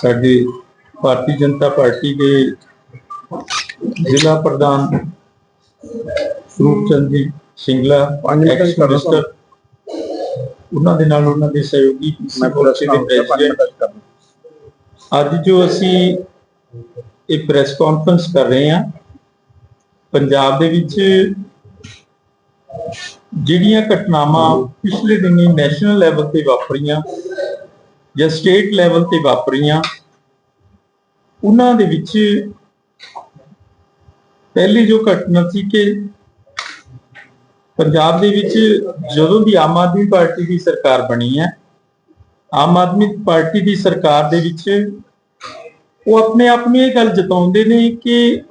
ਸਾਡੇ ਭਾਰਤੀ ਜਨਤਾ ਪਾਰਟੀ ਦੇ ਜ਼ਿਲ੍ਹਾ ਪ੍ਰਧਾਨ ਸਰੂਪ ਚੰਦ ਜੀ ਸਿੰਗਲਾ ਲਓ minister, ਉਹਨਾਂ ਦੇ ਨਾਲ ਉਹਨਾਂ ਦੇ ਸਹਿਯੋਗੀ ਮੈਂ ਦੇ president, ਅੱਜ ਜੋ ਅਸੀਂ ਇਹ ਪ੍ਰੈਸ ਕਾਨਫਰੰਸ ਕਰ ਰਹੇ ਹਾਂ ਪੰਜਾਬ ਦੇ ਵਿੱਚ ਜਿਹੜੀਆਂ ਘਟਨਾਵਾਂ ਪਿਛਲੇ ਦਿਨੀ ਨੈਸ਼ਨਲ ਲੈਵਲ ਤੇ ਵਾਪਰੀਆਂ ਜਾਂ ਸਟੇਟ ਲੈਵਲ ਤੇ ਵਾਪਰੀਆਂ, ਉਹਨਾਂ ਦੇ ਵਿੱਚ ਪਹਿਲੀ ਜੋ ਘਟਨਾ ਸੀ ਕਿ ਪੰਜਾਬ ਦੇ ਵਿੱਚ ਜਦੋਂ ਦੀ ਆਮ ਆਦਮੀ ਪਾਰਟੀ ਦੀ ਸਰਕਾਰ ਬਣੀ ਹੈ, ਆਮ ਆਦਮੀ ਪਾਰਟੀ ਦੀ ਸਰਕਾਰ ਦੇ ਵਿੱਚ ਉਹ ਆਪਣੇ ਆਪ ਨੂੰ ਇਹ ਗੱਲ ਜਤਾਉਂਦੇ ਨੇ ਕਿ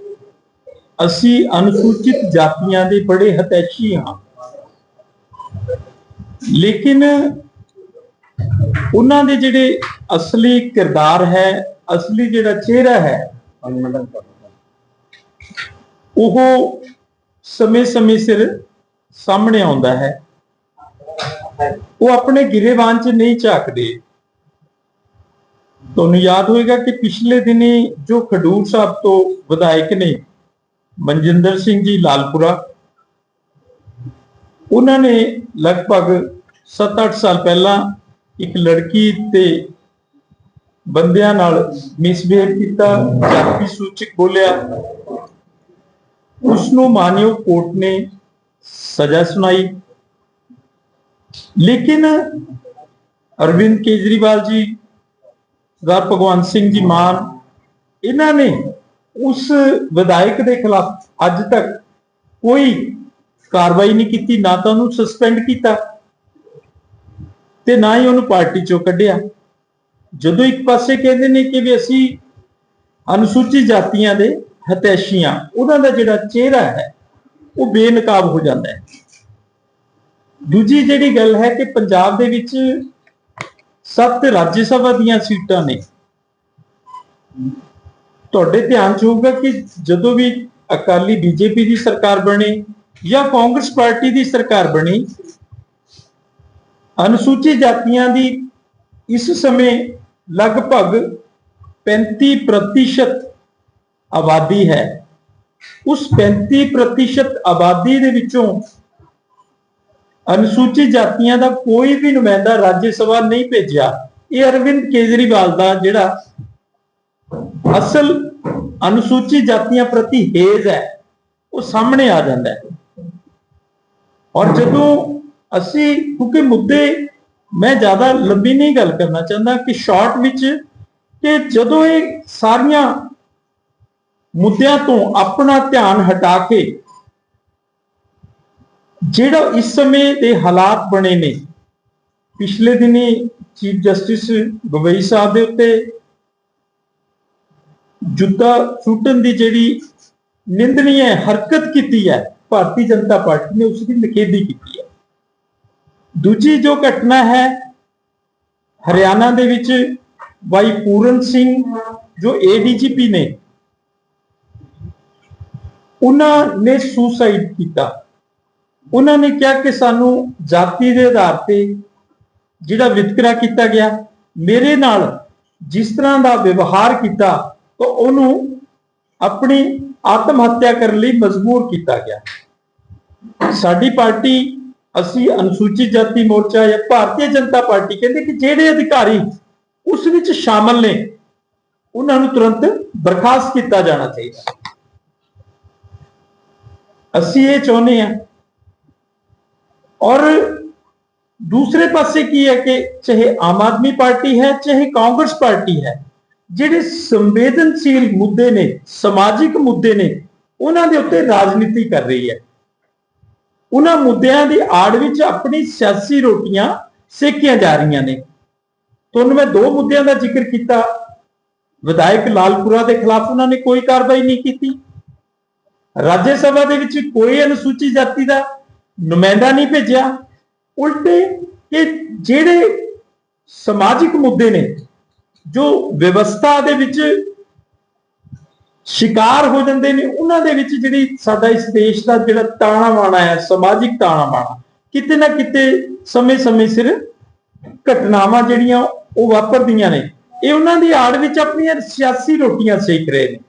ਅਸੀਂ ਅਨੁਸੂਚਿਤ ਜਾਤੀਆਂ ਦੇ ਬੜੇ ਹਤੈਸ਼ੀ ਹਾਂ। ਲੇਕਿਨ ਉਹਨਾਂ ਦੇ ਜਿਹੜੇ ਅਸਲੀ ਕਿਰਦਾਰ ਹੈ, ਅਸਲੀ ਜਿਹੜਾ ਚਿਹਰਾ ਹੈ ਉਹ ਸਮੇਂ-ਸਮੇਂ ਸਿਰ ਸਾਹਮਣੇ ਆਉਂਦਾ ਹੈ। ਉਹ ਆਪਣੇ ਗਿਰੇਵਾਨ 'ਚ ਨਹੀਂ ਝਾਕਦੇ। ਤੁਹਾਨੂੰ ਯਾਦ ਹੋਏਗਾ ਕਿ ਪਿਛਲੇ ਦਿਨੀ ਜੋ ਖਡੂਰ ਸਾਹਿਬ ਤੋਂ ਵਿਧਾਇਕ ਨੇ ਮਨਜਿੰਦਰ ਸਿੰਘ ਜੀ ਲਾਲਪੁਰਾ, ਉਹਨਾਂ ਨੇ ਲਗਭਗ 7-8 ਸਾਲ ਪਹਿਲਾਂ ਇੱਕ ਲੜਕੀ ਤੇ ਬੰਦਿਆਂ ਨਾਲ ਮਿਸਬਿਹੇਵ ਕੀਤਾ, ਜਾਤੀ ਸੂਚਕ ਬੋਲਿਆ। ਉਸ ਨੂੰ ਮਾਨਯੋਗ ਕੋਰਟ ਨੇ ਸਜ਼ਾ ਸੁਣਾਈ। ਲੇਕਿਨ ਅਰਵਿੰਦ ਕੇਜਰੀਵਾਲ ਜੀ ਸਰਦਾਰ ਭਗਵੰਤ ਸਿੰਘ ਜੀ ਮਾਨ, ਇਹਨਾਂ ਨੇ ਉਸ ਵਿਧਾਇਕ ਦੇ ਖਿਲਾਫ ਅੱਜ ਤੱਕ ਕੋਈ ਕਾਰਵਾਈ ਨਹੀਂ ਕੀਤੀ, ਨਾ ਤਾਂ ਉਹਨੂੰ ਸਸਪੈਂਡ ਕੀਤਾ। ਤੇ ਨਾ ਹੀ ਉਹਨੂੰ ਪਾਰਟੀ ਚੋਂ ਕੱਢਿਆ। ਜਦੋਂ ਇੱਕ ਪਾਸੇ ਕਹਿੰਦੇ ਨੇ ਕਿ ਵੀ ਅਸੀਂ ਅਨੁਸੂਚਿਤ ਜਾਤੀਆਂ ਦੇ ਹਤੈਸ਼ੀਆਂ, ਉਹਨਾਂ ਦਾ ਜਿਹੜਾ ਚਿਹਰਾ ਹੈ, ਉਹ ਬੇਨਕਾਬ ਹੋ ਜਾਂਦਾ ਹੈ। ਦੂਜੀ ਜਿਹੜੀ ਗੱਲ ਹੈ ਕਿ ਪੰਜਾਬ ਦੇ ਵਿੱਚ ਸੱਤ ਰਾਜ ਸਭਾ ਦੀਆਂ ਸੀਟਾਂ ਨੇ। ਤੁਹਾਡੇ ਧਿਆਨ ਚ ਹੋਊਗਾ ਕਿ ਜਦੋਂ ਵੀ ਅਕਾਲੀ ਬੀਜੇਪੀ ਦੀ ਸਰਕਾਰ ਬਣੀ ਜਾਂ ਕਾਂਗਰਸ ਪਾਰਟੀ ਦੀ ਸਰਕਾਰ ਬਣੀ ਅਨੁਸੂਚਿਤ ਜਾਤੀਆਂ ਦੀ ਇਸ ਸਮੇਂ ਲਗਭਗ 35% ਆਬਾਦੀ ਹੈ। ਉਸ 35% ਆਬਾਦੀ ਦੇ ਵਿੱਚੋਂ ਅਨੁਸੂਚਿਤ ਜਾਤੀਆਂ ਦਾ ਕੋਈ ਵੀ ਨੁਮਾਇੰਦਾ ਰਾਜ ਸਭਾ ਨਹੀਂ ਭੇਜਿਆ। ਇਹ ਅਰਵਿੰਦ ਕੇਜਰੀਵਾਲ ਦਾ ਜਿਹੜਾ ਅਸਲ ਅਨੁਸੂਚਿਤ ਜਾਤੀਆਂ ਪ੍ਰਤੀ ਹੇਜ਼ ਹੈ, ਉਹ ਸਾਹਮਣੇ ਆ ਜਾਂਦਾ ਹੈ। ਔਰ ਜਦੋਂ ਅਸੀਂ, ਕਿਉਂਕਿ ਮੁੱਦੇ ਮੈਂ ਜ਼ਿਆਦਾ ਲੰਬੀ ਨਹੀਂ ਗੱਲ ਕਰਨਾ ਚਾਹੁੰਦਾ ਕਿ ਸ਼ਾਰਟ ਵਿੱਚ ਕਿ ਜਦੋਂ ਇਹ ਸਾਰੀਆਂ ਮੁੱਦਿਆਂ ਤੋਂ ਆਪਣਾ ਧਿਆਨ ਹਟਾ ਕੇ ਜਿਹੜਾ ਇਸ ਸਮੇਂ ਦੇ ਹਾਲਾਤ ਬਣੇ ਨੇ, ਪਿਛਲੇ ਦਿਨੀ ਚੀਫ ਜਸਟਿਸ ਗਵਈ ਸਾਹਿਬ ਦੇ ਉੱਤੇ ਜੁੱਤਾ ਸੁੱਟਣ ਦੀ ਜਿਹੜੀ ਨਿੰਦਣੀय ਹਰਕਤ ਕੀਤੀ ਹੈ, ਭਾਰਤੀ ਜਨਤਾ ਪਾਰਟੀ ਨੇ ਉਸ ਦੀ ਨਿਖੇਧੀ ਕੀਤੀ ਹੈ। ਦੂਜੀ ਜੋ ਘਟਨਾ ਹੈ, ਹਰਿਆਣਾ ਦੇ ਵਿੱਚ ਬਾਈ ਪੂਰਨ ਸਿੰਘ ਜੋ ਏਡੀਜੀਪੀ ਨੇ, ਉਹਨਾਂ ਨੇ ਸੁਸਾਈਡ ਕੀਤਾ। ਉਹਨਾਂ ਨੇ ਕਿਹਾ ਕਿ ਸਾਨੂੰ ਜਾਤੀ ਦੇ ਆਧਾਰ ਤੇ ਜਿਹੜਾ ਵਿਤਕਰਾ ਕੀਤਾ ਗਿਆ, ਮੇਰੇ ਨਾਲ ਜਿਸ ਤਰ੍ਹਾਂ ਦਾ ਵਿਵਹਾਰ ਕੀਤਾ, ਤਾਂ ਉਹਨੂੰ ਆਪਣੀ ਆਤਮ ਹੱਤਿਆ ਕਰਨ ਲਈ ਮਜਬੂਰ ਕੀਤਾ ਗਿਆ। ਸਾਡੀ ਪਾਰਟੀ ਅਸੀਂ ਅਨੁਸੂਚਿਤ ਜਾਤੀ ਮੋਰਚਾ ਜਾਂ ਭਾਰਤੀ ਜਨਤਾ ਪਾਰਟੀ ਕਹਿੰਦੇ ਕਿ ਜਿਹੜੇ ਅਧਿਕਾਰੀ ਉਸ ਵਿੱਚ ਸ਼ਾਮਲ ਨੇ, ਉਹਨਾਂ ਨੂੰ ਤੁਰੰਤ ਬਰਖਾਸਤ ਕੀਤਾ ਜਾਣਾ ਚਾਹੀਦਾ। ਅਸੀਂ ਇਹ ਚਾਹੁੰਦੇ ਹਾਂ ਔਰ ਦੂਸਰੇ ਪਾਸੇ ਕੀ ਹੈ ਕਿ ਚਾਹੇ ਆਮ ਆਦਮੀ ਪਾਰਟੀ ਹੈ, ਚਾਹੇ ਕਾਂਗਰਸ ਪਾਰਟੀ ਹੈ, ਜਿਹੜੇ ਸੰਵੇਦਨਸ਼ੀਲ ਮੁੱਦੇ ਨੇ, ਸਮਾਜਿਕ ਮੁੱਦੇ ਨੇ, ਉਹਨਾਂ ਦੇ ਉੱਤੇ ਰਾਜਨੀਤੀ ਕਰ ਰਹੀ ਹੈ। ਉਹਨਾਂ ਮੁੱਦਿਆਂ ਦੀ ਆੜ ਵਿੱਚ ਆਪਣੀ ਸਿਆਸੀ ਰੋਟੀਆਂ ਸੇਕੀਆਂ ਜਾ ਰਹੀਆਂ ਨੇ। ਤੁਹਾਨੂੰ ਮੈਂ ਦੋ ਮੁੱਦਿਆਂ ਦਾ ਜ਼ਿਕਰ ਕੀਤਾ। ਵਿਧਾਇਕ ਲਾਲਪੁਰਾ ਦੇ ਖਿਲਾਫ ਉਹਨਾਂ ਨੇ ਕੋਈ ਕਾਰਵਾਈ ਨਹੀਂ ਕੀਤੀ। ਰਾਜ ਸਭਾ ਦੇ ਵਿੱਚ ਕੋਈ ਅਨੁਸੂਚਿਤ ਜਾਤੀ ਦਾ ਨੁਮਾਇੰਦਾ ਨਹੀਂ ਭੇਜਿਆ। ਉਲਟੇ ਇਹ ਜਿਹੜੇ ਸਮਾਜਿਕ ਮੁੱਦੇ ਨੇ, ਜੋ ਵਿਵਸਥਾ ਦੇ ਵਿੱਚ ਸ਼ਿਕਾਰ ਹੋ ਜਾਂਦੇ ਨੇ, ਉਹਨਾਂ ਦੇ ਵਿੱਚ ਜਿਹੜੀ ਸਾਡਾ ਇਸ ਦੇਸ਼ ਦਾ ਜਿਹੜਾ ਤਾਣਾ ਬਾਣਾ ਹੈ, ਸਮਾਜਿਕ ਤਾਣਾ ਬਾਣਾ ਕਿਤੇ ਨਾ ਕਿਤੇ ਸਮੇਂ-ਸਮੇਂ ਸਿਰ ਘਟਨਾਵਾਂ ਜਿਹੜੀਆਂ ਉਹ ਵਾਪਰਦੀਆਂ ਨੇ, ਇਹ ਉਹਨਾਂ ਦੀ ਆੜ ਵਿੱਚ ਆਪਣੀਆਂ ਸਿਆਸੀ ਰੋਟੀਆਂ ਸੇਕ ਰਹੇ ਨੇ।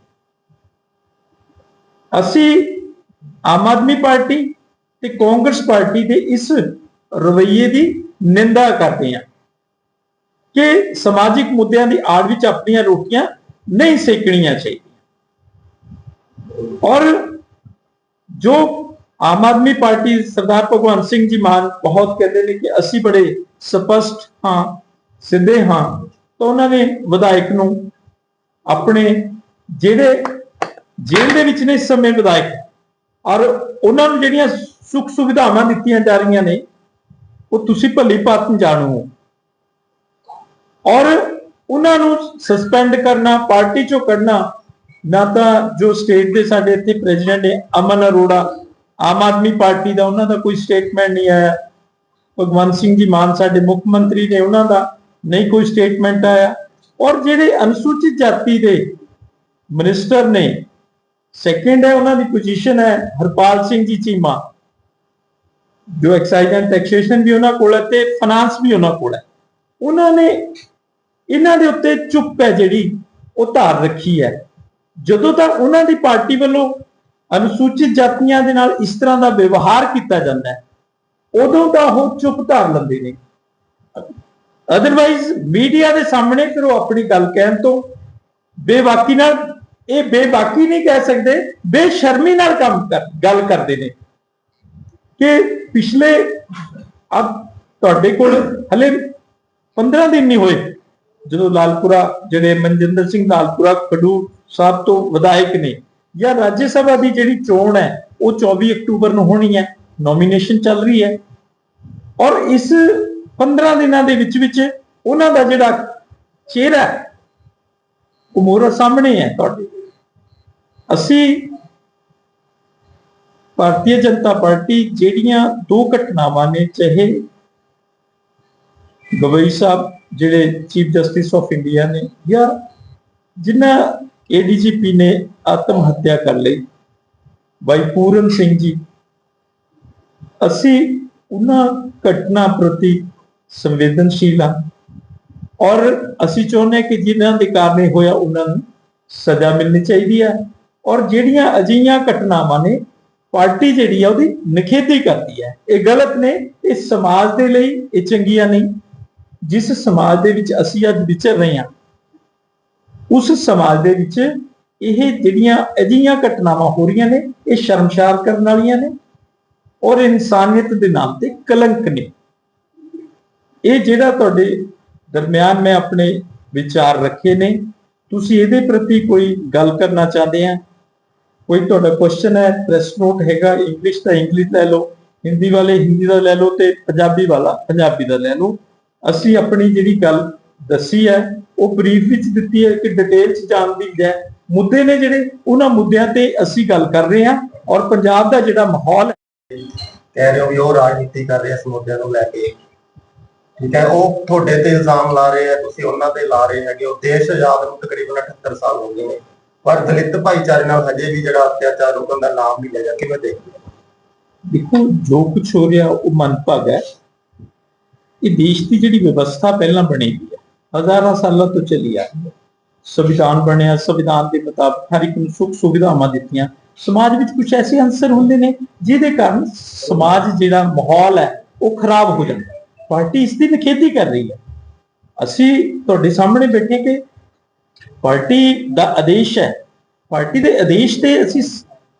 ਅਸੀਂ ਆਮ ਆਦਮੀ ਪਾਰਟੀ ਤੇ ਕਾਂਗਰਸ ਪਾਰਟੀ ਦੇ ਇਸ ਰਵੱਈਏ ਦੀ ਨਿੰਦਾ ਕਰਦੇ ਹਾਂ ਕਿ ਸਮਾਜਿਕ ਮੁੱਦਿਆਂ ਦੀ ਆੜ ਵਿੱਚ ਆਪਣੀਆਂ ਰੋਟੀਆਂ ਨਹੀਂ ਸੇਕਣੀਆਂ ਚਾਹੀਦੀਆਂ। ਔਰ ਜੋ ਆਮ ਆਦਮੀ ਪਾਰਟੀ ਸਰਦਾਰ ਭਗਵੰਤ ਸਿੰਘ ਜੀ ਮਾਨ ਬਹੁਤ ਕਹਿੰਦੇ ਨੇ ਕਿ ਅਸੀਂ ਬੜੇ ਸਪਸ਼ਟ ਹਾਂ, ਸਿੱਧੇ ਹਾਂ, ਤਾਂ ਉਹਨਾਂ ਨੇ ਵਿਧਾਇਕ ਨੂੰ ਆਪਣੇ ਜਿਹੜੇ ਜੇਲ੍ਹ ਦੇ ਵਿੱਚ ਨੇ ਇਸ ਸਮੇਂ ਵਿਧਾਇਕ, ਔਰ ਉਹਨਾਂ ਨੂੰ ਜਿਹੜੀਆਂ ਸੁੱਖ ਸੁਵਿਧਾਵਾਂ ਦਿੱਤੀਆਂ ਜਾ ਰਹੀਆਂ ਨੇ, ਉਹ ਤੁਸੀਂ ਭਲੀ ਭਾਤ ਜਾਣੋ। ਹੋ ਔਰ ਉਹਨਾਂ ਨੂੰ ਸਸਪੈਂਡ ਕਰਨਾ, ਪਾਰਟੀ ਚੋਂ ਕੱਢਣਾ ਨਾ ਤਾਂ ਜੋ ਸਟੇਟ ਦੇ ਸਾਡੇ ਇੱਥੇ ਪ੍ਰੈਜ਼ੀਡੈਂਟ ਨੇ ਅਮਨ ਅਰੋੜਾ, ਆਮ ਆਦਮੀ ਪਾਰਟੀ ਦਾ ਉਹਨਾਂ ਦਾ ਕੋਈ ਸਟੇਟਮੈਂਟ ਨਹੀਂ ਆਇਆ। ਭਗਵੰਤ ਸਿੰਘ ਜੀ ਮਾਨ ਸਾਡੇ ਮੁੱਖ ਮੰਤਰੀ ਨੇ ਉਹਨਾਂ ਦਾ ਨਹੀਂ ਕੋਈ ਸਟੇਟਮੈਂਟ ਆਇਆ। ਔਰ ਜਿਹੜੇ ਅਨੁਸੂਚਿਤ ਜਾਤੀ ਦੇ ਮਿਨਿਸਟਰ ਨੇ ਸੈਕੰਡ ਹੈ ਉਹਨਾਂ ਦੀ ਪੋਜੀਸ਼ਨ ਹੈ ਹਰਪਾਲ ਸਿੰਘ ਜੀ ਚੀਮਾ। ਜੋ ਐਕਸਾਈਜ਼ ਐਂਡ ਟੈਕਸੇਸ਼ਨ ਵੀ ਉਹਨਾਂ ਕੋਲ ਹੈ ਤੇ ਫਾਈਨਾਂਸ ਵੀ ਉਹਨਾਂ ਕੋਲ ਹੈ। ਉਹਨਾਂ ਨੇ ਇਹਨਾਂ ਦੇ ਉੱਤੇ ਚੁੱਪ ਹੈ ਜਿਹੜੀ, ਉਹ ਧਾਰ ਰੱਖੀ ਹੈ। ਜਦੋਂ ਤਾਂ ਉਹਨਾਂ ਦੀ ਪਾਰਟੀ ਵੱਲੋਂ ਅਨੁਸੂਚਿਤ ਜਾਤੀਆਂ ਦੇ ਨਾਲ ਇਸ ਤਰ੍ਹਾਂ ਦਾ ਵਿਵਹਾਰ ਕੀਤਾ ਜਾਂਦਾ ਹੈ, ਉਦੋਂ ਤਾਂ ਉਹ ਚੁੱਪ ਧਾਰ ਲੈਂਦੇ ਨੇ। ਅਦਰਵਾਈਜ਼ ਮੀਡੀਆ ਦੇ ਸਾਹਮਣੇ ਫਿਰ ਉਹ ਆਪਣੀ ਗੱਲ ਕਹਿਣ ਤੋਂ ਬੇਬਾਕੀ ਨਾਲ, ਇਹ ਬੇਬਾਕੀ ਨਹੀਂ ਕਹਿ ਸਕਦੇ, ਬੇਸ਼ਰਮੀ ਨਾਲ ਕੰਮ ਕਰ, ਗੱਲ ਕਰਦੇ ਨੇ ਕਿ ਪਿਛਲੇ ਅਬ ਤੁਹਾਡੇ ਕੋਲ ਹਲੇ 15 ਦਿਨ ਨਹੀਂ ਹੋਏ, ਜਦੋਂ ਲਾਲਪੁਰਾ, ਜਿਹੜੇ ਮਨਜਿੰਦਰ ਸਿੰਘ ਲਾਲਪੁਰਾ ਖਡੂਰ ਸਾਹਿਬ ਤੋਂ ਵਿਧਾਇਕ ਨੇ। ਜਾਂ ਰਾਜ ਸਭਾ ਦੀ ਜਿਹੜੀ ਚੋਣ ਹੈ, ਉਹ 24 ਅਕਤੂਬਰ ਨੂੰ ਹੋਣੀ ਹੈ। ਨੋਮੀਨੇਸ਼ਨ ਚੱਲ ਰਹੀ ਹੈ। ਔਰ ਇਸ 15 ਦਿਨਾਂ ਦੇ ਵਿੱਚ ਵਿੱਚ ਉਹਨਾਂ ਦਾ ਜਿਹੜਾ ਚਿਹਰਾ ਉਹ ਮੋਹਰਾ ਸਾਹਮਣੇ ਹੈ ਤੁਹਾਡੇ। ਅਸੀਂ ਭਾਰਤੀ ਜਨਤਾ ਪਾਰਟੀ ਜਿਹੜੀਆਂ ਦੋ ਘਟਨਾਵਾਂ ਨੇ, ਚਾਹੇ ਗਵਈ ਸਾਹਿਬ, ਜਿਹੜੇ ਚੀਫ ਜਸਟਿਸ ਆਫ ਇੰਡੀਆ ਨੇ, ਜਾਂ ਜਿਨ੍ਹਾਂ ਏਡੀਜੀਪੀ ਨੇ ਆਤਮ ਹੱਤਿਆ ਕਰ ਲਈ। ਬਾਈ ਪੂਰਨ ਸਿੰਘ ਜੀ, ਅਸੀਂ ਉਹਨਾਂ ਘਟਨਾ ਪ੍ਰਤੀ ਸੰਵੇਦਨਸ਼ੀਲ ਹਾਂ ਔਰ ਅਸੀਂ ਚਾਹੁੰਦੇ ਹਾਂ ਕਿ ਜਿਨ੍ਹਾਂ ਦੇ ਕਾਰਨ ਇਹ ਹੋਇਆ ਉਹਨਾਂ ਨੂੰ ਸਜ਼ਾ ਮਿਲਣੀ ਚਾਹੀਦੀ ਹੈ ਔਰ ਜਿਹੜੀਆਂ ਅਜਿਹੀਆਂ ਘਟਨਾਵਾਂ ਨੇ, ਪਾਰਟੀ ਜਿਹੜੀ ਆ ਉਹਦੀ ਨਿਖੇਧੀ ਕਰਦੀ ਹੈ। ਇਹ ਗਲਤ ਨੇ, ਇਹ ਸਮਾਜ ਦੇ ਲਈ ਇਹ ਚੰਗੀਆਂ ਨਹੀਂ। ਜਿਸ ਸਮਾਜ ਦੇ ਵਿੱਚ ਅਸੀਂ ਅੱਜ ਵਿਚਰ ਰਹੇ ਹਾਂ ਉਸ ਸਮਾਜ ਦੇ ਵਿੱਚ ਇਹ ਜਿਹੜੀਆਂ ਅਜਿਹੀਆਂ ਘਟਨਾਵਾਂ ਹੋ ਰਹੀਆਂ ਨੇ, ਇਹ ਸ਼ਰਮਸ਼ਾਰ ਕਰਨ ਵਾਲੀਆਂ ਨੇ ਔਰ ਇਨਸਾਨੀਅਤ ਦੇ ਨਾਮ ਤੇ ਕਲੰਕ ਨੇ। ਇਹ ਜਿਹੜਾ ਤੁਹਾਡੇ ਦਰਮਿਆਨ ਮੈਂ ਆਪਣੇ ਵਿਚਾਰ ਰੱਖੇ ਨੇ, ਤੁਸੀਂ ਇਹਦੇ ਪ੍ਰਤੀ ਕੋਈ ਗੱਲ ਕਰਨਾ ਚਾਹਦੇ ਆ? ਕੋਈ ਤੁਹਾਡਾ ਕੁਐਸਚਨ ਹੈ ਪ੍ਰੈਸ ਨੋਟ ਹੈਗਾ ਇੰਗਲਿਸ਼ ਦਾ ਇੰਗਲਿਸ਼ ਲੈ ਲਓ, ਹਿੰਦੀ ਵਾਲੇ ਹਿੰਦੀ ਦਾ ਲੈ ਲਓ ਤੇ ਪੰਜਾਬੀ ਵਾਲਾ ਪੰਜਾਬੀ ਦਾ ਲੈ ਲਓ। ਅਸੀਂ ਆਪਣੀ ਜਿਹੜੀ ਗੱਲ ਦੱਸੀ ਹੈ, ਉਹ ਬਰੀਫ ਵਿੱਚ ਦਿੱਤੀ ਹੈ ਕਿ ਡਿਟੇਲ ਚ ਜਾਣ ਦੀ ਹੈ। ਮੁੱਦੇ ਨੇ ਜਿਹੜੇ, ਉਹਨਾਂ ਮੁੱਦਿਆਂ ਤੇ ਅਸੀਂ ਗੱਲ ਕਰ ਰਹੇ ਹਾਂ ਔਰ ਪੰਜਾਬ ਦਾ ਜਿਹੜਾ ਮਾਹੌਲ ਹੈ, ਕਹਿ ਰਹੇ ਹੋ ਵੀ ਉਹ ਰਾਜਨੀਤੀ ਕਰ ਰਹੇ ਇਸ ਮੁੱਦਿਆਂ ਨੂੰ ਲੈ ਕੇ। ਠੀਕ ਹੈ, ਉਹ ਤੁਹਾਡੇ ਤੇ ਇਲਜ਼ਾਮ ਲਾ ਰਹੇ ਆ ਤੁਸੀਂ ਉਹਨਾਂ ਤੇ ਲਾ ਰਹੇ ਹੈਗੇ ਉਹ ਦੇਸ਼ ਆਜ਼ਾਦ ਨੂੰ ਤਕਰੀਬਨ 78 ਸਾਲ ਹੋ ਗਏ ਨੇ। ਪਰ ਦਲਿਤ ਭਾਈਚਾਰੇ ਨਾਲ ਹਜੇ ਵੀ ਜਿਹੜਾ ਅਤਿਆਚਾਰ ਰੁਕਣ ਦਾ ਨਾਮ ਨਹੀਂ ਲਿਆ ਜਾ ਕਿਵੇਂ ਦੇਖਦੇ ਹੋ? ਦੇਖੋ, ਜੋ ਕੁਝ ਹੋ ਰਿਹਾ, ਉਹ ਮਨਭਾਗ ਹੈ। ਇਹ ਦੇਸ਼ ਦੀ ਜਿਹੜੀ ਵਿਵਸਥਾ ਪਹਿਲਾਂ ਬਣੀ ਹੋਈ ਹੈ ਹਜ਼ਾਰਾਂ ਸਾਲਾਂ ਤੋਂ ਚੱਲੀ ਆ ਰਹੀ ਹੈ। ਸੰਵਿਧਾਨ ਬਣਿਆ, ਸੰਵਿਧਾਨ ਦੇ ਮੁਤਾਬਕ ਹਰ ਇੱਕ ਨੂੰ ਸੁੱਖ ਸੁਵਿਧਾਵਾਂ ਦਿੱਤੀਆਂ। ਸਮਾਜ ਵਿੱਚ ਕੁਝ ਐਸੇ ਅੰਸਰ ਹੁੰਦੇ ਨੇ ਜਿਹਦੇ ਕਾਰਨ ਸਮਾਜ ਜਿਹੜਾ ਮਾਹੌਲ ਹੈ, ਉਹ ਖਰਾਬ ਹੋ ਜਾਂਦਾ ਪਾਰਟੀ ਇਸ ਦੀ ਨਿਖੇਧੀ ਕਰ ਰਹੀ ਹੈ। ਅਸੀਂ ਤੁਹਾਡੇ ਸਾਹਮਣੇ ਬੈਠੇ ਕਿ ਪਾਰਟੀ ਦਾ ਆਦੇਸ਼ ਹੈ। ਪਾਰਟੀ ਦੇ ਆਦੇਸ਼ ਤੇ ਅਸੀਂ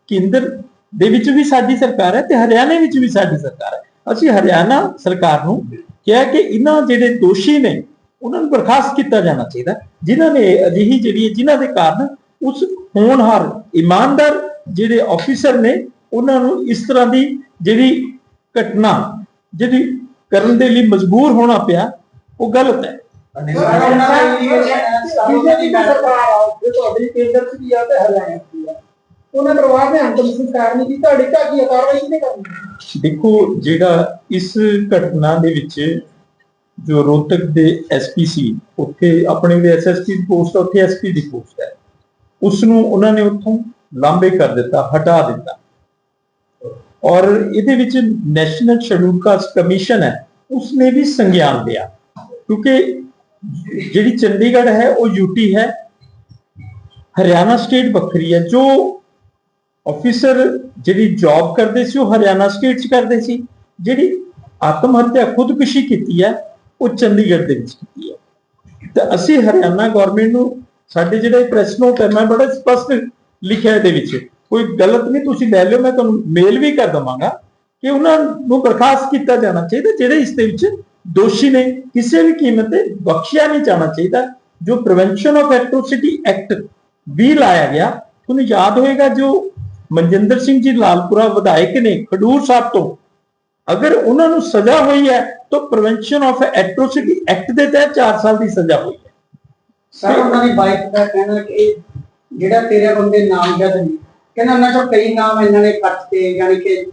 ਕੇਂਦਰ ਦੇ ਵਿੱਚ ਵੀ ਸਾਡੀ ਸਰਕਾਰ ਹੈ ਤੇ ਹਰਿਆਣੇ ਵਿੱਚ ਵੀ ਸਾਡੀ ਸਰਕਾਰ ਹੈ। ਅਸੀਂ ਹਰਿਆਣਾ ਸਰਕਾਰ ਨੂੰ ਕਿਹਾ ਕਿ ਇਹਨਾਂ ਜਿਹੜੇ ਦੋਸ਼ੀ ਨੇ ਉਹਨਾਂ ਨੂੰ ਬਰਖਾਸਤ ਕੀਤਾ ਜਾਣਾ ਚਾਹੀਦਾ। ਜਿਨ੍ਹਾਂ ਨੇ ਅਜਿਹੀ ਜਿਹੜੀ ਜਿਨ੍ਹਾਂ ਦੇ ਕਾਰਨ ਉਸ ਹੋਣਹਾਰ ਇਮਾਨਦਾਰ ਜਿਹੜੇ ਆਫੀਸਰ ਨੇ ਉਹਨਾਂ ਨੂੰ ਇਸ ਤਰ੍ਹਾਂ ਦੀ ਜਿਹੜੀ ਘਟਨਾ ਜਿਹੜੀ ਕਰਨ ਦੇ ਲਈ ਮਜਬੂਰ ਹੋਣਾ ਪਿਆ ਉਹ ਗਲਤ ਹੈ। ਬੀਜੇਪੀ ਦੀ ਸਰਕਾਰ ਆ ਜੋ ਤੁਹਾਡੀ ਕੇਂਦਰ ਚ ਵੀ ਆ ਤੇ ਹਰਿਆਣਾ ਚ ਵੀ ਆ। ਉਹਨਾਂ ਪਰਿਵਾਰ ਨੇ ਅੰਤਮ ਸੰਸਕਾਰ ਨਹੀਂ ਕੀਤਾ ਤੁਹਾਡੀ ਕਾ ਕੀ ਕਾਰਵਾਈ ਕਿਹਨੇ ਕਰਨੀ ਦੇਖੋ ਜਿਹੜਾ ਇਸ ਘਟਨਾ ਦੇ ਵਿੱਚ ਜੋ ਰੋਹਤਕ ਦੇ ਐਸਪੀ ਸੀ, ਉੱਥੇ ਆਪਣੇ ਵੀ ਐਸਐਸਪੀ ਦੀ ਪੋਸਟ ਉੱਥੇ ਐਸਪੀ ਦੀ ਪੋਸਟ ਹੈ ਉਸ ਨੂੰ ਉਹਨਾਂ ਨੇ ਉੱਥੋਂ ਲਾਂਬੇ ਕਰ ਦਿੱਤਾ, ਹਟਾ ਦਿੱਤਾ। ਔਰ ਇਹਦੇ ਵਿੱਚ ਨੈਸ਼ਨਲ ਸ਼ਡਿਊਲ ਕਾਸਟ ਕਮਿਸ਼ਨ ਹੈ, ਉਸਨੇ ਵੀ ਸੰਗਿਆਨ ਲਿਆ। ਕਿਉਂਕਿ ਜਿਹੜੀ ਚੰਡੀਗੜ੍ਹ ਹੈ, ਉਹ ਯੂਟੀ ਹੈ। ਹਰਿਆਣਾ ਸਟੇਟ ਵੱਖਰੀ ਹੈ। ਜੋ ਆਫੀਸਰ ਜਿਹੜੀ ਜੌਬ ਕਰਦੇ ਸੀ, ਉਹ ਹਰਿਆਣਾ ਸਟੇਟ 'ਚ ਕਰਦੇ ਸੀ। ਜਿਹੜੀ ਆਤਮ ਹੱਤਿਆ ਖੁਦਕੁਸ਼ੀ ਕੀਤੀ ਹੈ ਉਹ ਚੰਡੀਗੜ੍ਹ ਦੇ ਵਿੱਚ ਕੀਤੀ ਹੈ। ਤਾਂ ਅਸੀਂ ਹਰਿਆਣਾ ਗਵਰਨਮੈਂਟ ਨੂੰ ਸਾਡੇ ਜਿਹੜੇ ਪ੍ਰੈਸ ਨੋਟ ਹੈ, ਮੈਂ ਬੜਾ ਸਪਸ਼ਟ ਲਿਖਿਆ ਇਹਦੇ ਵਿੱਚ। ਕੋਈ ਗਲਤ ਨਹੀਂ, ਤੁਸੀਂ ਲੈ ਲਿਓ, ਮੈਂ ਤੁਹਾਨੂੰ ਮੇਲ ਵੀ ਕਰ ਦਵਾਂਗਾ ਕਿ ਉਹਨਾਂ ਨੂੰ ਬਰਖਾਸਤ ਕੀਤਾ ਜਾਣਾ ਚਾਹੀਦਾ, ਜਿਹੜੇ ਇਸ ਦੇ ਵਿੱਚ ਦੋਸ਼ੀ ਨੇ। ਕਿਸੇ ਵੀ ਕੀਮਤ ਤੇ ਬਖਸ਼ਿਆ ਨਹੀਂ ਜਾਣਾ ਚਾਹੀਦਾ। ਜੋ ਪ੍ਰੀਵੈਂਸ਼ਨ ਆਫ ਐਟ੍ਰੋਸਿਟੀ ਐਕਟ ਵੀ ਲਾਇਆ ਗਿਆ, ਤੁਹਾਨੂੰ ਯਾਦ ਹੋਏਗਾ ਜੋ ਮਨਜਿੰਦਰ ਸਿੰਘ ਜੀ ਲਾਲਪੁਰਾ ਵਿਧਾਇਕ ਨੇ ਖਡੂਰ ਸਾਹਿਬ ਤੋਂ ਅਗਰ ਉਹਨਾਂ ਨੂੰ ਸਜ਼ਾ ਹੋਈ ਹੈ ਤਾਂ ਪ੍ਰੀਵੈਂਸ਼ਨ ਆਫ ਐਟ੍ਰੋਸਿਟੀ ਐਕਟ ਦੇ ਤਹਿਤ 4 ਸਾਲ ਦੀ ਸਜ਼ਾ ਹੋਈ ਹੈ। ਸਰ ਉਹਨਾਂ ਦੀ ਵਾਈਫ ਦਾ ਕਹਿਣਾ ਕਿ ਜਿਹੜਾ ਤੇਰੇ ਬੰਦੇ ਨਾਮਜ਼ਦ ਨੇ ਕਹਿੰਦਾ ਉਹਨਾਂ ਚੋਂ ਕਈ ਨਾਮ ਇਹਨਾਂ ਨੇ ਕੱਟਤੇ ਯਾਨੀ ਕਿ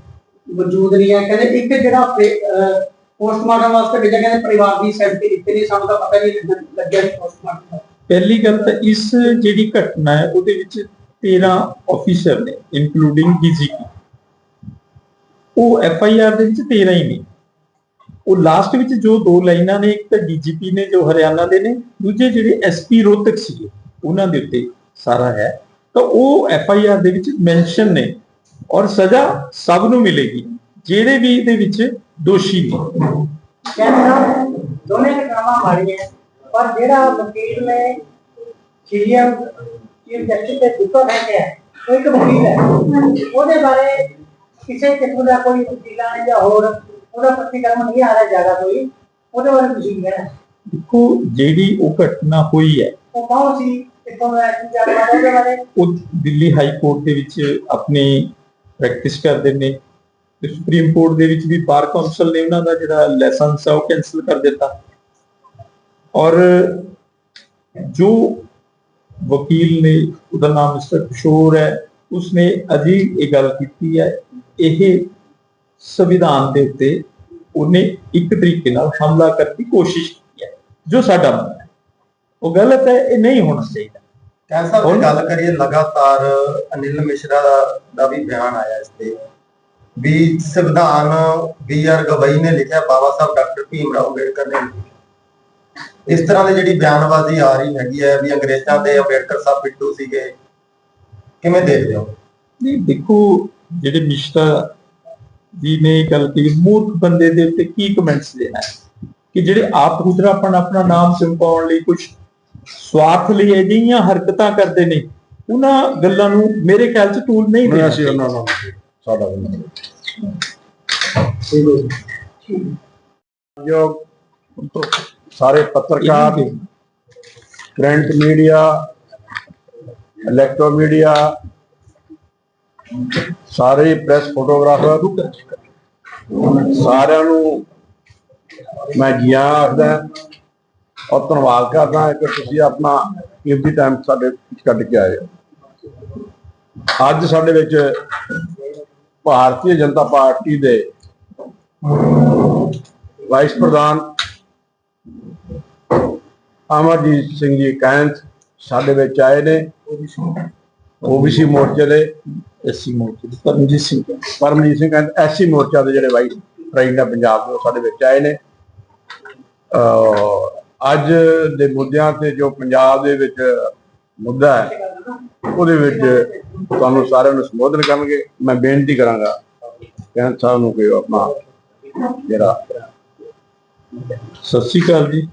ਮੌਜੂਦ ਨਹੀਂ ਹੈ। ਕਹਿੰਦੇ ਇੱਕ ਜਿਹੜਾ ਪੋਸਟਮਾਰਟਮ ਵਾਸਤੇ ਭੇਜਿਆ ਕਹਿੰਦੇ ਪਰਿਵਾਰ ਦੀ ਸਹਿਮਤੀ ਦਿੱਤੀ ਨਹੀਂ ਸਾਨੂੰ ਤਾਂ ਪਤਾ ਨਹੀਂ ਲੱਗਿਆ ਪੋਸਟਮਾਰਟਮ ਪਹਿਲੀ ਗੱਲ ਤਾਂ ਇਸ ਜਿਹੜੀ ਘਟਨਾ ਹੈ ਉਹਦੇ ਵਿੱਚ 13 ਆਫੀਸਰ ਨੇ ਇਨਕਲੂਡਿੰਗ ਡੀਜੀਪੀ ਉਹ ਐਫ ਆਈ ਆਰ ਦੇ ਵਿੱਚ 13 ਹੀ ਨੇ। ਉਹ ਲਾਸਟ ਵਿੱਚ ਜੋ ਦੋ ਲਾਈਨਾਂ ਨੇ ਇੱਕ ਤਾਂ ਡੀਜੀਪੀ ਨੇ ਜੋ ਹਰਿਆਣਾ ਦੇ ਨੇ ਦੂਜੇ ਜਿਹੜੇ ਐਸਪੀ ਰੋਹਤਕ ਸੀਗੇ ਉਹਨਾਂ ਦੇ ਉੱਤੇ ਸਾਰਾ ਹੈ। ਤਾਂ ਉਹ ਐਫ ਆਈ ਆਰ ਦੇ ਵਿੱਚ ਮੈਂਸ਼ਨ ਨੇ ਔਰ ਸਜ਼ਾ ਸਭ ਨੂੰ ਮਿਲੇਗੀ ਜਿਹੜੇ ਵੀ ਇਹਦੇ ਵਿੱਚ ਦੋਸ਼ੀ ਨੇ। ਕਹਿੰਦਾ ਦੋਨੇ ਘਟਨਾਵਾਂ ਮਾੜੀਆਂ ਪਰ ਜਿਹੜਾ ਵਕੀਲ ਨੇ ਸੀਐਮ ਚੀਫ ਜਸਟਿਸ ਦੇ ਦੁੱਖੋਂ ਹੈ ਕਿ ਉਹ ਇੱਕ ਵਕੀਲ ਹੈ। ਉਹਦੇ ਬਾਰੇ ਕਿਸੇ ਕਿਸਮ ਦਾ ਕੋਈ ਵਕੀਲਾਂ ਨੇ ਜਾਂ ਹੋਰ ਉਹਦਾ ਪ੍ਰਤੀਕਰਮ ਨਹੀਂ ਆ ਰਿਹਾ ਜ਼ਿਆਦਾ ਕੋਈ ਉਹਦੇ ਬਾਰੇ ਤੁਸੀਂ ਕੀ ਕਹਿਣਾ? ਦੇਖੋ ਜਿਹੜੀ ਉਹ ਘਟਨਾ ਹੋਈ ਹੈ ਉਹ ਕੌਣ ਸੀ? ਕਿੱਥੋਂ ਦਾ ਕੀ ਜਾਣਦਾ ਉਹਦੇ ਬਾਰੇ? ਉਹ ਦਿੱਲੀ ਹਾਈ ਕੋਰਟ ਦੇ ਵਿੱਚ ਆਪਣੀ ਪ੍ਰੈਕਟਿਸ ਕਰਦੇ ਨੇ ਤੇ ਸੁਪਰੀਮ ਕੋਰਟ ਦੇ ਵਿੱਚ ਵੀ ਬਾਰ ਕਾਉਂਸਲ ਨੇ ਉਹਨਾਂ ਦਾ ਜਿਹੜਾ ਲਾਇਸੈਂਸ ਹੈ ਉਹ ਕੈਨਸਲ ਕਰ ਦਿੱਤਾ। ਔਰ ਜੋ ਵਕੀਲ ਨੇ ਉਹਦਾ ਨਾਮ ਮਿਸਟਰ ਕਿਸ਼ੋਰ ਹੈ ਉਸਨੇ ਅਜੀ ਇਹ ਗੱਲ ਕੀਤੀ ਹੈ ਇਹ ਸੰਵਿਧਾਨ ਦੇ ਉੱਤੇ ਉਹਨੇ ਇੱਕ ਤਰੀਕੇ ਨਾਲ ਹਮਲਾ ਕਰਨ ਦੀ ਕੋਸ਼ਿਸ਼ ਕੀਤੀ ਹੈ ਜੋ ਸਾਡਾ ਮੰਨਣਾ ਹੈ। ਉਹ ਗਲਤ ਹੈ ਇਹ ਨਹੀਂ ਹੋਣਾ ਚਾਹੀਦਾ। ਕੈਸਾ ਹੁਣ- ਗੱਲ ਕਰੀਏ ਲਗਾਤਾਰ ਅਨਿਲ ਮਿਸ਼ਰਾ ਦਾ- ਵੀ ਬਿਆਨ ਆਇਆ ਇਸ ਤੇ ਵੀ ਸੰਵਿਧਾਨ ਬੀ ਆਰ ਗਵਈ ਨੇ ਲਿਖਿਆ ਬਾਬਾ ਸਾਹਿਬ ਡਾਕਟਰ ਭੀਮ ਰਾਓ ਅੰਬੇਡਕਰ ਨੇ। ਇਸ ਤਰ੍ਹਾਂ ਦੀ ਜਿਹੜੀ ਬਿਆਨਬਾਜ਼ੀ ਆ ਰਹੀ ਹੈਗੀ ਹੈ ਵੀ ਅੰਗਰੇਜ਼ਾਂ ਦੇ ਅੰਬੇਡਕਰ ਸਾਹਿਬ ਪਿੱਟੂ ਸੀਗੇ ਕਿਵੇਂ ਦੇਖਦੇ ਹੋ? ਨਹੀਂ ਦੇਖੋ ਜਿਹੜੇ ਮਿਸ਼ਰਾ ਜੀ ਨੇ ਗੱਲ ਕੀਤੀ ਮੂਰਖ ਬੰਦੇ ਦੇ ਉੱਤੇ ਕੀ ਕਮੈਂਟਸ ਦੇਣਾ ਹੈ? ਕਿ ਜਿਹੜੇ ਆਪ ਹੁਦਰਾਪਣ ਆਪਣਾ ਨਾਮ ਚਮਕਾਉਣ ਲਈ ਕੁਝ ਸਵਾਰਥ ਲਈ ਅਜਿਹੀਆਂ ਹਰਕਤਾਂ ਕਰਦੇ ਨੇ ਉਹਨਾਂ ਗੱਲਾਂ ਨੂੰ ਮੇਰੇ ਖਿਆਲ 'ਚ ਟੂਲ ਨਹੀਂ ਦੇਣਾ ਅਸੀਂ ਉਹਨਾਂ। ਨਾਲ ਸਾਡਾ ਜੋ। ਸਾਰੇ ਪੱਤਰਕਾਰ ਪ੍ਰਿੰਟ ਮੀਡੀਆ ਇਲੈਕਟ੍ਰੋ ਮੀਡੀਆ ਸਾਰੇ ਪ੍ਰੈਸ ਫੋਟੋਗ੍ਰਾਫਰ ਸਾਰਿਆਂ ਨੂੰ ਮੈਂ ਜੀ ਆਖਦਾ ਔਰ ਧੰਨਵਾਦ ਕਰਦਾ ਕਿ ਤੁਸੀਂ ਆਪਣਾ ਕੀਮਤੀ ਟਾਈਮ ਸਾਡੇ ਵਿੱਚ ਕੱਢ ਕੇ ਆਏ ਹੋ। ਅੱਜ ਸਾਡੇ ਵਿੱਚ ਭਾਰਤੀ ਜਨਤਾ ਪਾਰਟੀ ਦੇ ਵਾਈਸ ਪ੍ਰਧਾਨ ਅਮਰਜੀਤ ਸਿੰਘ ਜੀ ਕੈਂਥ ਸਾਡੇ ਵਿੱਚ ਆਏ ਨੇ। ਓਬੀਸੀ ਮੋਰਚੇ ਦੇ ਐਸੀ ਮੋਰਚੇ ਦੇ, ਪਰਮਜੀਤ ਸਿੰਘ ਪਰਮਜੀਤ ਸਿੰਘ ਕੈਂਥ ਐਸਸੀ ਮੋਰਚਾ ਦੇ ਜਿਹੜੇ ਵਾਈਸ ਪ੍ਰੈਜ਼ੀਡੈਂਟ ਆ ਪੰਜਾਬ ਦੇ ਉਹ ਸਾਡੇ ਵਿੱਚ ਆਏ ਨੇ। ਅਹ ਅੱਜ ਦੇ ਮੁੱਦਿਆਂ ਤੇ ਜੋ ਪੰਜਾਬ ਦੇ ਵਿੱਚ ਮੁੱਦਾ ਹੈ, ਉਹਦੇ ਵਿੱਚ ਤੁਹਾਨੂੰ ਸਾਰਿਆਂ ਨੂੰ ਸੰਬੋਧਨ ਕਰਨਗੇ। ਮੈਂ ਬੇਨਤੀ ਕਰਾਂਗਾ ਕੈਂਥ ਸਾਹਿਬ ਨੂੰ ਕਿ ਆਪਣਾ ਜਿਹੜਾ, ਸਤਿ ਸ਼੍ਰੀ ਅਕਾਲ ਜੀ।